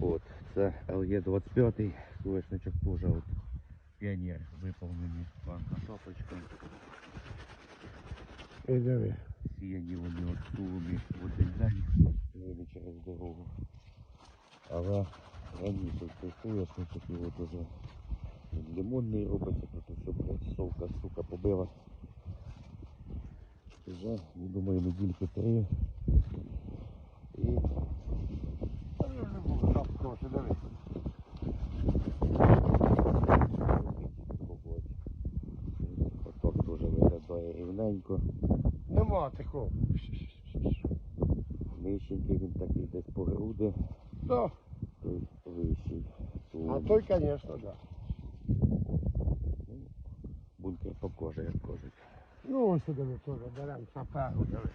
От, це ЛГ-25, соняшничок теж от піонер виповнений банка шапочка. І диви. Сіяні вони от сумі в один день вели через дорогу. Але раніше цей соняшничок і от уже він лимонний робиться, тут все блядь, совка, сука, побила. Вже, я думаю, недільки три. виглядає рівненько. Нема такого. Нижченький він такий десь по груди, Да. той вищий. А той, звісно, да. Бункер по кожі, як кажуть. Ну, ось сюди ми теж беремо саперу, диви.